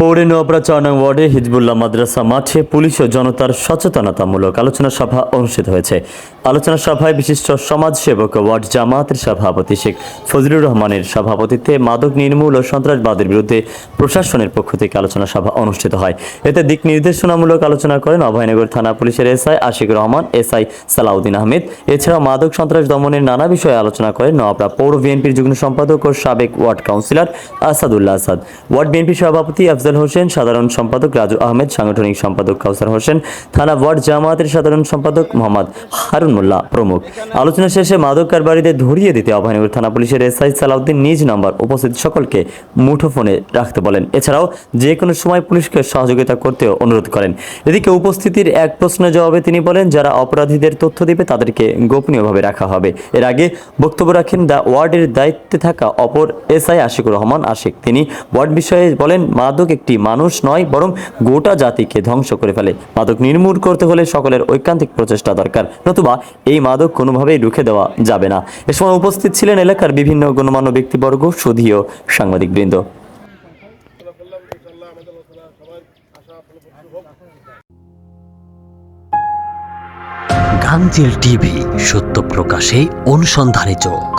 পৌরে নোয়াপাড়া চার নং ওয়ার্ডে হিজবুল্লাহ মাদ্রাসা মাঠে পুলিশ ও জনতার সচেতনতামূলক আলোচনা সভা অনুষ্ঠিত হয়েছে। আলোচনা সভায় বিশিষ্ট সমাজসেবক ওয়ার্ড জামায়াতের সভাপতি শেখ ফজলুর রহমানের সভাপতিত্বে মাদক নির্মূল ও সন্ত্রাসবাদের বিরুদ্ধে প্রশাসনের পক্ষ থেকে আলোচনা সভা অনুষ্ঠিত হয়। এতে দিক নির্দেশনামূলক আলোচনা করেন অভয়নগর থানা পুলিশের এসআই আশিক রহমান, এসআই সালাউদ্দিন আহমেদ। এছাড়াও মাদক সন্ত্রাস দমনের নানা বিষয়ে আলোচনা করেন নোয়াপাড়া পৌর বিএনপির যুগ্ম সম্পাদক ও সাবেক ward councillor Asadullah Asad. Ward BNP সভাপতি আফজাল হোসেন, সাধারণ সম্পাদক রাজু আহমেদ, সাংগঠনিক সম্পাদক কাউসার হোসেন, থানা ওয়ার্ড জামায়াতের সাধারণ সম্পাদক মোহাম্মদ হারুন মোল্লা প্রমুখ। আলোচনা শেষে মাদক কারবারিদের ধরিয়ে দিতে অভয়নগর থানা পুলিশের এসআই সালাউদ্দিন নিজ নাম্বার উপস্থিত সকলকে মুঠোফোনে রাখতে বলেন। এছাড়াও যে কোনো সময় পুলিশকে সহযোগিতা করতেও অনুরোধ করেন। এদিকে উপস্থিতির এক প্রশ্নের জবাবে তিনি বলেন, যারা অপরাধীদের তথ্য দিবে তাদেরকে গোপনীয়ভাবে রাখা হবে। এর আগে বক্তব্য রাখেন, দ্য ওয়ার্ডের দায়িত্বে থাকা অপর এসআই আশিকুর রহমান আশিক। তিনি ওয়ার্ড বিষয়ে বলেন মাদক একটি মানুষ নয়, বরং গোটা জাতিকে ধ্বংস করে ফেলে। মাদক নির্মূল করতে হলে সকলের ঐকান্তিক প্রচেষ্টা দরকার, নতুবা এই মাদক কোনোভাবেই রুখে দেওয়া যাবে না। এ সময় উপস্থিত ছিলেন এলাকার বিভিন্ন গণমান্য ব্যক্তিবর্গ, সুধীয় সাংবাদিকবৃন্দ। গাংজেল টিভি, সত্য প্রকাশে অনুসন্ধানে চোখ।